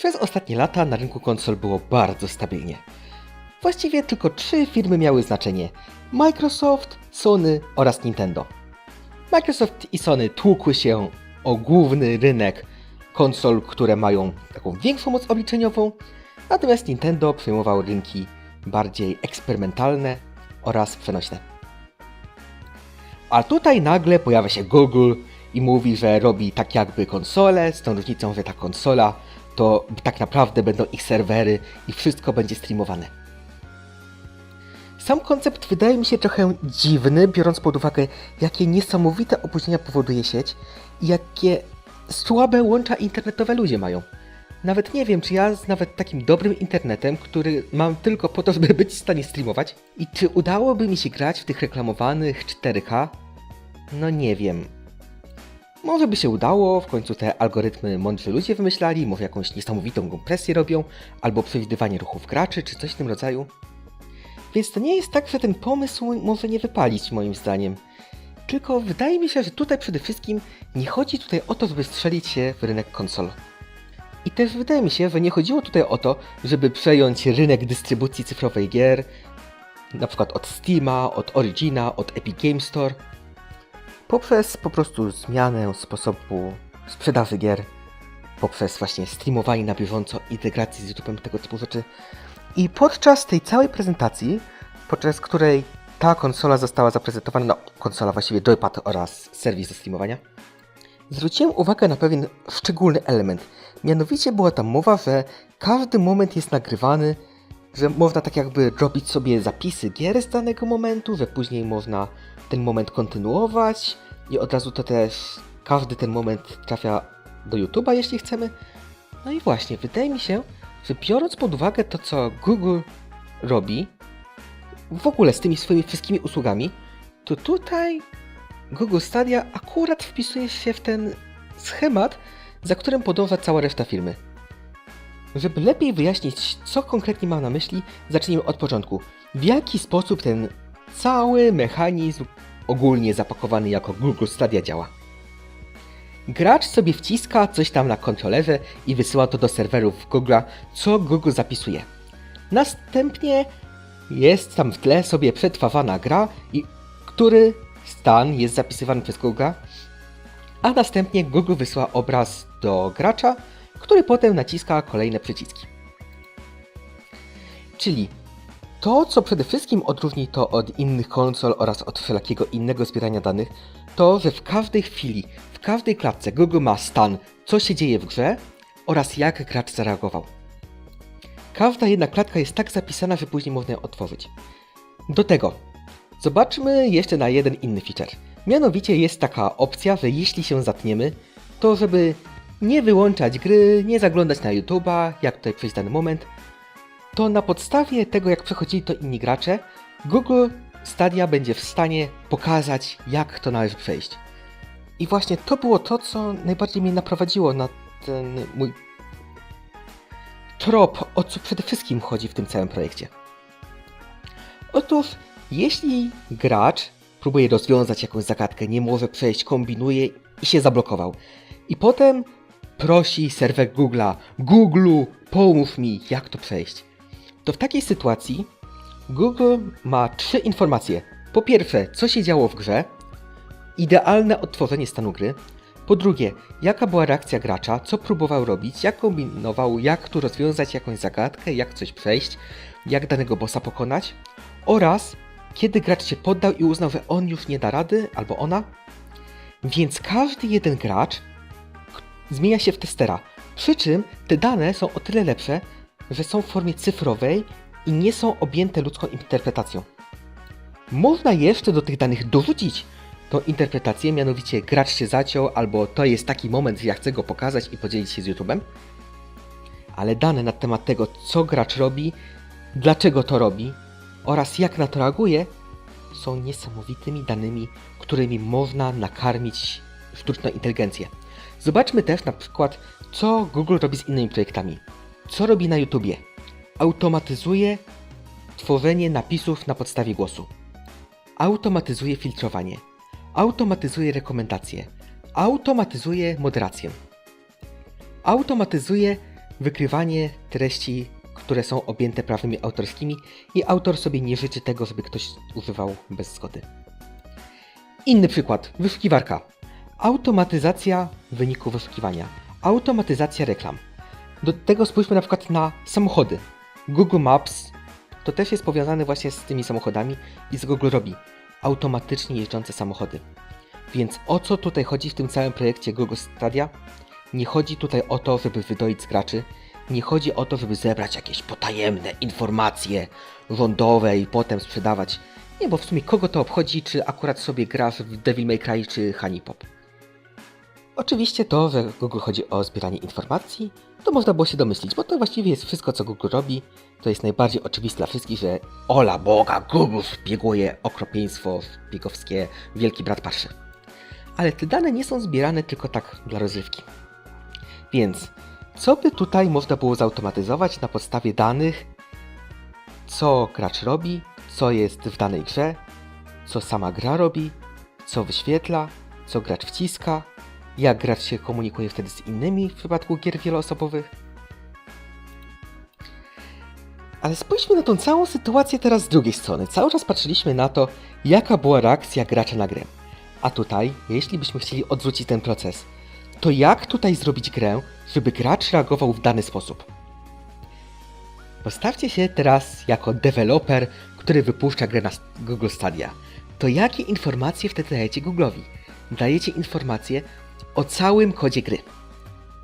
Przez ostatnie lata na rynku konsol było bardzo stabilnie. Właściwie tylko trzy firmy miały znaczenie: Microsoft, Sony oraz Nintendo. Microsoft i Sony tłukły się o główny rynek konsol, które mają taką większą moc obliczeniową, natomiast Nintendo przejmował rynki bardziej eksperymentalne oraz przenośne. A tutaj nagle pojawia się Google i mówi, że robi tak jakby konsolę, z tą różnicą, że ta konsola to tak naprawdę będą ich serwery i wszystko będzie streamowane. Sam koncept wydaje mi się trochę dziwny, biorąc pod uwagę, jakie niesamowite opóźnienia powoduje sieć i jakie słabe łącza internetowe ludzie mają. Nawet nie wiem, czy ja z nawet takim dobrym internetem, który mam tylko po to, żeby być w stanie streamować, i czy udałoby mi się grać w tych reklamowanych 4K? No nie wiem. Może by się udało, w końcu te algorytmy mądrzy ludzie wymyślali, może jakąś niesamowitą kompresję robią, albo przewidywanie ruchów graczy, czy coś w tym rodzaju. Więc to nie jest tak, że ten pomysł może nie wypalić, moim zdaniem. Tylko wydaje mi się, że tutaj przede wszystkim nie chodzi tutaj o to, żeby strzelić się w rynek konsol. I też wydaje mi się, że nie chodziło tutaj o to, żeby przejąć rynek dystrybucji cyfrowej gier, na przykład od Steama, od Origina, od Epic Game Store, poprzez po prostu zmianę sposobu sprzedaży gier, poprzez właśnie streamowanie na bieżąco, integracji z YouTube'em, tego typu rzeczy. I podczas tej całej prezentacji, podczas której ta konsola została zaprezentowana, no konsola właściwie joypad oraz serwis do streamowania, zwróciłem uwagę na pewien szczególny element. Mianowicie była tam mowa, że każdy moment jest nagrywany, że można tak jakby robić sobie zapisy gier z danego momentu, że później można ten moment kontynuować i od razu to też każdy ten moment trafia do YouTube'a, jeśli chcemy. No i właśnie, wydaje mi się, że biorąc pod uwagę to, co Google robi, w ogóle z tymi swoimi wszystkimi usługami, to tutaj Google Stadia akurat wpisuje się w ten schemat, za którym podąża cała reszta firmy. Żeby lepiej wyjaśnić, co konkretnie mam na myśli, zacznijmy od początku. W jaki sposób ten cały mechanizm ogólnie zapakowany jako Google Stadia działa? Gracz sobie wciska coś tam na kontrolerze i wysyła to do serwerów Google'a, co Google zapisuje. Następnie jest tam w tle sobie przetwarzana gra, i który stan jest zapisywany przez Google'a, a następnie Google wysyła obraz do gracza, który potem naciska kolejne przyciski. Czyli to, co przede wszystkim odróżni to od innych konsol oraz od wszelakiego innego zbierania danych, to, że w każdej chwili, w każdej klatce Google ma stan, co się dzieje w grze oraz jak gracz zareagował. Każda jedna klatka jest tak zapisana, że później można ją otworzyć. Do tego, zobaczmy jeszcze na jeden inny feature. Mianowicie jest taka opcja, że jeśli się zatniemy, to żeby nie wyłączać gry, nie zaglądać na YouTube'a, jak tutaj przejść dany moment, to na podstawie tego, jak przechodzili to inni gracze, Google Stadia będzie w stanie pokazać, jak to należy przejść. I właśnie to było to, co najbardziej mnie naprowadziło na ten mój trop, o co przede wszystkim chodzi w tym całym projekcie. Otóż, jeśli gracz próbuje rozwiązać jakąś zagadkę, nie może przejść, kombinuje i się zablokował, i potem prosi serwer Google'a, Google, pomóż mi, jak to przejść. To w takiej sytuacji Google ma trzy informacje. Po pierwsze, co się działo w grze, idealne odtworzenie stanu gry. Po drugie, jaka była reakcja gracza, co próbował robić, jak kombinował, jak tu rozwiązać jakąś zagadkę, jak coś przejść, jak danego bossa pokonać. Oraz kiedy gracz się poddał i uznał, że on już nie da rady, albo ona. Więc każdy jeden gracz zmienia się w testera. Przy czym te dane są o tyle lepsze, że są w formie cyfrowej i nie są objęte ludzką interpretacją. Można jeszcze do tych danych dorzucić tą interpretację, mianowicie gracz się zaciął, albo to jest taki moment, że ja chcę go pokazać i podzielić się z YouTube'em. Ale dane na temat tego, co gracz robi, dlaczego to robi oraz jak na to reaguje, są niesamowitymi danymi, którymi można nakarmić sztuczną inteligencję. Zobaczmy też na przykład, co Google robi z innymi projektami. Co robi na YouTubie? Automatyzuje tworzenie napisów na podstawie głosu. Automatyzuje filtrowanie. Automatyzuje rekomendacje. Automatyzuje moderację. Automatyzuje wykrywanie treści, które są objęte prawami autorskimi i autor sobie nie życzy tego, żeby ktoś używał bez zgody. Inny przykład. Wyszukiwarka. Automatyzacja wyniku wyszukiwania. Automatyzacja reklam. Do tego spójrzmy na przykład na samochody. Google Maps to też jest powiązane właśnie z tymi samochodami i z Google robi automatycznie jeżdżące samochody. Więc o co tutaj chodzi w tym całym projekcie Google Stadia? Nie chodzi tutaj o to, żeby wydoić graczy, nie chodzi o to, żeby zebrać jakieś potajemne informacje rządowe i potem sprzedawać. Nie, bo w sumie kogo to obchodzi, czy akurat sobie grasz w Devil May Cry czy Honey Pop. Oczywiście to, że Google chodzi o zbieranie informacji, to można było się domyślić, bo to właściwie jest wszystko, co Google robi. To jest najbardziej oczywiste dla wszystkich, że ola Boga, Google szpieguje okropieństwo szpiegowskie, wielki brat patrzy. Ale te dane nie są zbierane tylko tak dla rozrywki. Więc co by tutaj można było zautomatyzować na podstawie danych, co gracz robi, co jest w danej grze, co sama gra robi, co wyświetla, co gracz wciska, jak gracz się komunikuje wtedy z innymi w przypadku gier wieloosobowych. Ale spójrzmy na tą całą sytuację teraz z drugiej strony. Cały czas patrzyliśmy na to, jaka była reakcja gracza na grę. A tutaj, jeśli byśmy chcieli odwrócić ten proces, to jak tutaj zrobić grę, żeby gracz reagował w dany sposób? Postawcie się teraz jako deweloper, który wypuszcza grę na Google Stadia. To jakie informacje wtedy dajecie Google'owi? Dajecie informacje o całym kodzie gry.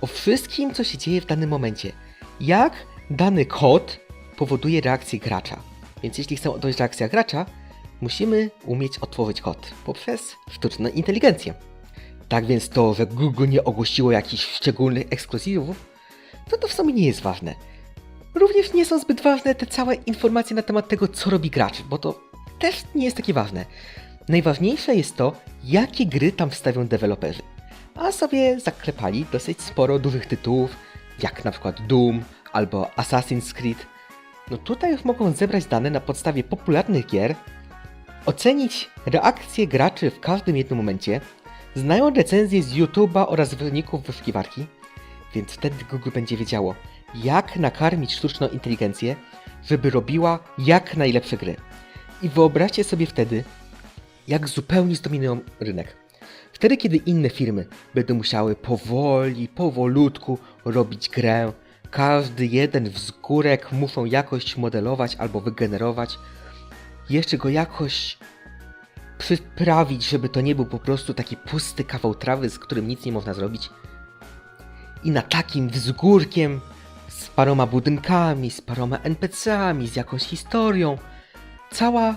O wszystkim, co się dzieje w danym momencie. Jak dany kod powoduje reakcję gracza. Więc jeśli chcemy odnaleźć reakcję gracza, musimy umieć otworzyć kod poprzez sztuczną inteligencję. Tak więc to, że Google nie ogłosiło jakichś szczególnych ekskluzywów, to to w sumie nie jest ważne. Również nie są zbyt ważne te całe informacje na temat tego, co robi gracz, bo to też nie jest takie ważne. Najważniejsze jest to, jakie gry tam wstawią deweloperzy. A sobie zaklepali dosyć sporo dużych tytułów, jak na przykład Doom albo Assassin's Creed. No tutaj już mogą zebrać dane na podstawie popularnych gier, ocenić reakcje graczy w każdym jednym momencie, znają recenzje z YouTube'a oraz wyników wyszukiwarki, więc wtedy Google będzie wiedziało, jak nakarmić sztuczną inteligencję, żeby robiła jak najlepsze gry. I wyobraźcie sobie wtedy, jak zupełnie zdominują rynek. Wtedy, kiedy inne firmy będą musiały powoli, powolutku robić grę, każdy jeden wzgórek muszą jakoś modelować albo wygenerować, jeszcze go jakoś przyprawić, żeby to nie był po prostu taki pusty kawał trawy, z którym nic nie można zrobić. I na takim wzgórkiem z paroma budynkami, z paroma NPC-ami, z jakąś historią, cała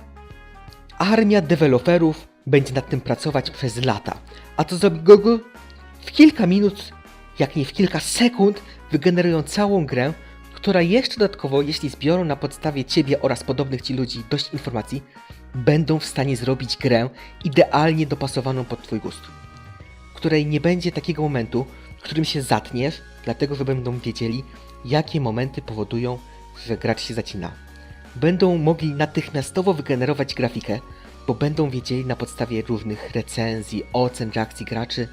armia deweloperów będzie nad tym pracować przez lata. A co zrobi Google? W kilka minut, jak nie w kilka sekund, wygenerują całą grę, która jeszcze dodatkowo, jeśli zbiorą na podstawie ciebie oraz podobnych ci ludzi dość informacji, będą w stanie zrobić grę idealnie dopasowaną pod twój gust. W której nie będzie takiego momentu, w którym się zatniesz, dlatego że będą wiedzieli, jakie momenty powodują, że gracz się zacina. Będą mogli natychmiastowo wygenerować grafikę, bo będą wiedzieli na podstawie różnych recenzji, ocen, reakcji graczy,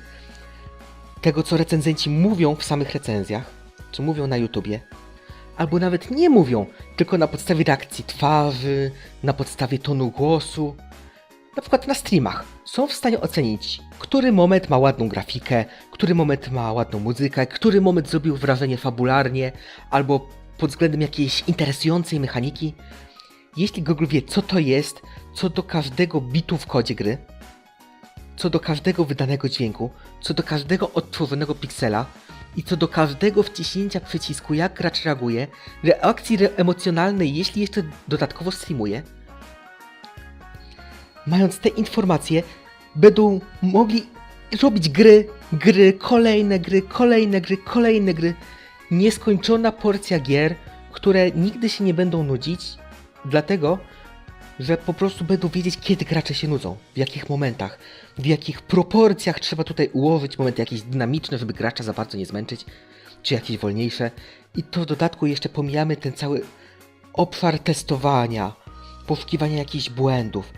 tego co recenzenci mówią w samych recenzjach, co mówią na YouTubie, albo nawet nie mówią, tylko na podstawie reakcji twarzy, na podstawie tonu głosu, na przykład na streamach, są w stanie ocenić, który moment ma ładną grafikę, który moment ma ładną muzykę, który moment zrobił wrażenie fabularnie, albo pod względem jakiejś interesującej mechaniki. Jeśli Google wie, co to jest, co do każdego bitu w kodzie gry, co do każdego wydanego dźwięku, co do każdego odtworzonego piksela i co do każdego wciśnięcia przycisku, jak gracz reaguje, reakcji re- emocjonalnej, jeśli jeszcze dodatkowo streamuje, mając te informacje, będą mogli robić gry, gry, kolejne gry, kolejne gry, kolejne gry. Nieskończona porcja gier, które nigdy się nie będą nudzić, dlatego, że po prostu będą wiedzieć, kiedy gracze się nudzą, w jakich momentach, w jakich proporcjach trzeba tutaj ułożyć momenty jakieś dynamiczne, żeby gracza za bardzo nie zmęczyć, czy jakieś wolniejsze. I to w dodatku jeszcze pomijamy ten cały obszar testowania, poszukiwania jakichś błędów.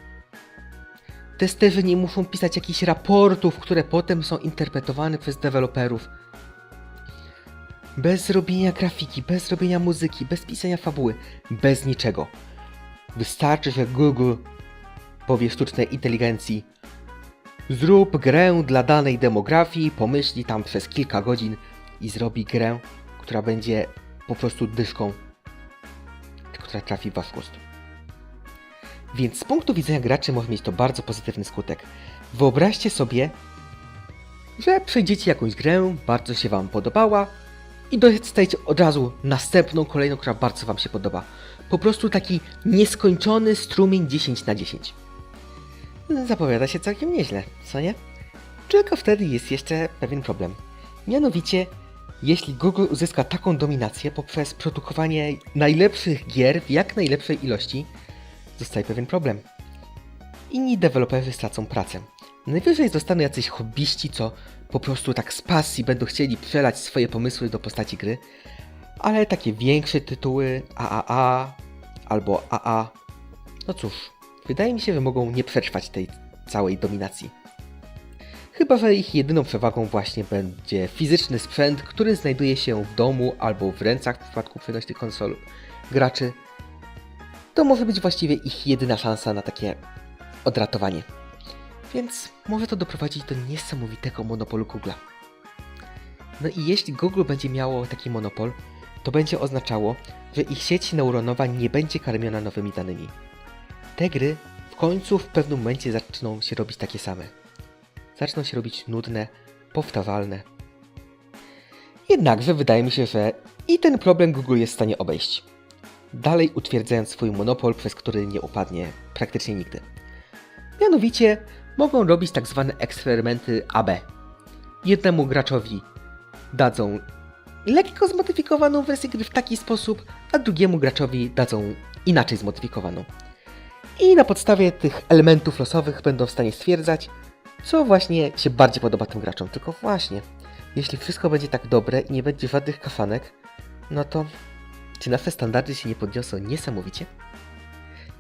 Testerzy nie muszą pisać jakichś raportów, które potem są interpretowane przez deweloperów. Bez robienia grafiki, bez robienia muzyki, bez pisania fabuły, bez niczego. Wystarczy, że Google powie sztucznej inteligencji Zrób grę dla danej demografii, pomyśli tam przez kilka godzin i zrobi grę, która będzie po prostu dyszką, która trafi w wasz gust. Więc z punktu widzenia graczy może mieć to bardzo pozytywny skutek. Wyobraźcie sobie, że przejdziecie jakąś grę, bardzo się wam podobała i dostajecie od razu następną, kolejną, która bardzo wam się podoba. Po prostu taki nieskończony strumień 10 na 10. Zapowiada się całkiem nieźle, co nie? Tylko wtedy jest jeszcze pewien problem. Mianowicie, jeśli Google uzyska taką dominację poprzez produkowanie najlepszych gier w jak najlepszej ilości, zostaje pewien problem. Inni deweloperzy stracą pracę. Najwyżej zostaną jacyś hobbyści, co po prostu tak z pasji będą chcieli przelać swoje pomysły do postaci gry, ale takie większe tytuły AAA albo AA, no cóż, wydaje mi się, że mogą nie przetrwać tej całej dominacji. Chyba, że ich jedyną przewagą właśnie będzie fizyczny sprzęt, który znajduje się w domu albo w rękach w przypadku przenośnych konsol graczy. To może być właściwie ich jedyna szansa na takie odratowanie. Więc może to doprowadzić do niesamowitego monopolu Google'a. No i jeśli Google będzie miało taki monopol, to będzie oznaczało, że ich sieć neuronowa nie będzie karmiona nowymi danymi. Te gry w końcu w pewnym momencie zaczną się robić takie same. Zaczną się robić nudne, powtarzalne. Jednakże wydaje mi się, że i ten problem Google jest w stanie obejść. Dalej utwierdzając swój monopol, przez który nie upadnie praktycznie nigdy. Mianowicie mogą robić tak zwane eksperymenty AB. Jednemu graczowi dadzą lekko zmodyfikowaną wersję gry w taki sposób, a drugiemu graczowi dadzą inaczej zmodyfikowaną. I na podstawie tych elementów losowych będą w stanie stwierdzać, co właśnie się bardziej podoba tym graczom. Tylko właśnie, jeśli wszystko będzie tak dobre i nie będzie żadnych kafanek, no to czy nasze standardy się nie podniosą niesamowicie?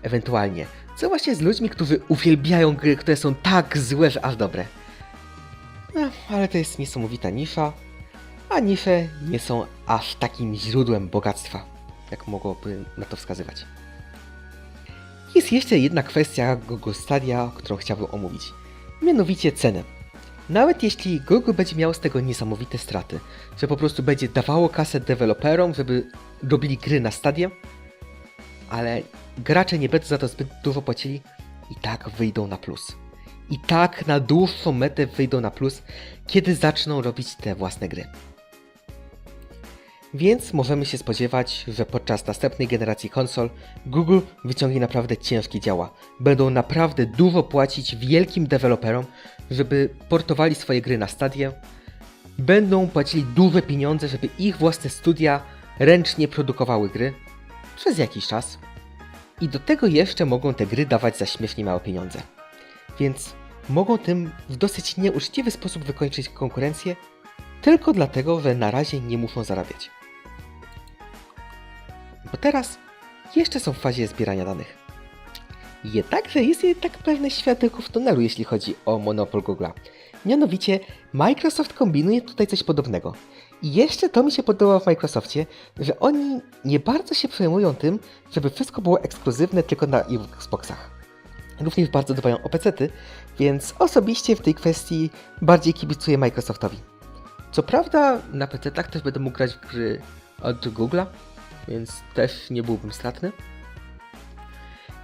Ewentualnie, co właśnie z ludźmi, którzy uwielbiają gry, które są tak złe, że aż dobre? No, ale to jest niesamowita nisza, a nisze nie są aż takim źródłem bogactwa, jak mogłoby na to wskazywać. Jest jeszcze jedna kwestia Google Stadia, którą chciałbym omówić. Mianowicie cenę. Nawet jeśli Google będzie miało z tego niesamowite straty, że po prostu będzie dawało kasę deweloperom, żeby robili gry na Stadię, ale gracze nie będą za to zbyt dużo płacili, i tak wyjdą na plus. I tak na dłuższą metę wyjdą na plus, kiedy zaczną robić te własne gry. Więc możemy się spodziewać, że podczas następnej generacji konsol Google wyciągnie naprawdę ciężkie działa. Będą naprawdę dużo płacić wielkim deweloperom, żeby portowali swoje gry na stadię. Będą płacili duże pieniądze, żeby ich własne studia ręcznie produkowały gry przez jakiś czas. I do tego jeszcze mogą te gry dawać za śmiesznie małe pieniądze. Więc mogą tym w dosyć nieuczciwy sposób wykończyć konkurencję, tylko dlatego, że na razie nie muszą zarabiać. Bo teraz jeszcze są w fazie zbierania danych. Jednakże jest jednak pewne światełko w tunelu, jeśli chodzi o monopol Google'a. Mianowicie Microsoft kombinuje tutaj coś podobnego. I jeszcze to mi się podoba w Microsoftie, że oni nie bardzo się przejmują tym, żeby wszystko było ekskluzywne tylko na Xboxach. Również bardzo dbają o pecety, więc osobiście w tej kwestii bardziej kibicuję Microsoftowi. Co prawda na PC-tach też będę mógł grać w gry od Google'a, więc też nie byłbym stratny.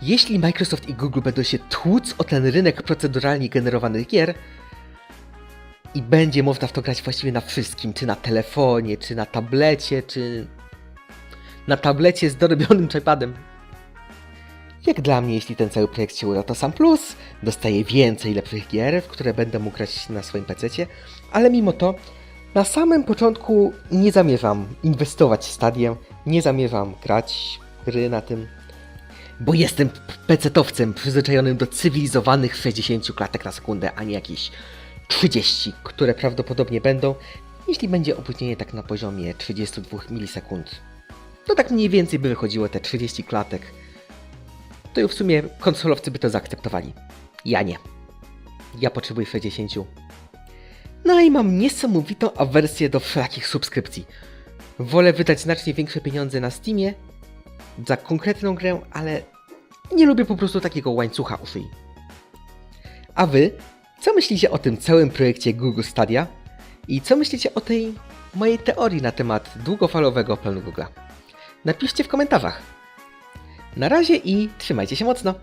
Jeśli Microsoft i Google będą się tłuc o ten rynek proceduralnie generowanych gier i będzie można w to grać właściwie na wszystkim, czy na telefonie, czy na tablecie, czy na tablecie z dorobionym iPadem. Jak dla mnie, jeśli ten cały projekt się uda, to sam plus. Dostaję więcej lepszych gier, w które będę mógł grać na swoim PC, ale mimo to na samym początku nie zamierzam inwestować w stadię, nie zamierzam grać gry na tym, bo jestem pecetowcem przyzwyczajonym do cywilizowanych 60 klatek na sekundę, a nie jakieś 30, które prawdopodobnie będą, jeśli będzie opóźnienie tak na poziomie 32 milisekund. To tak mniej więcej by wychodziło te 30 klatek. To już w sumie konsolowcy by to zaakceptowali. Ja nie. Ja potrzebuję 60. No i mam niesamowitą awersję do wszelakich subskrypcji. Wolę wydać znacznie większe pieniądze na Steamie za konkretną grę, ale nie lubię po prostu takiego łańcucha u szyi. A wy, co myślicie o tym całym projekcie Google Stadia? I co myślicie o tej mojej teorii na temat długofalowego planu Google'a? Napiszcie w komentarzach. Na razie i trzymajcie się mocno.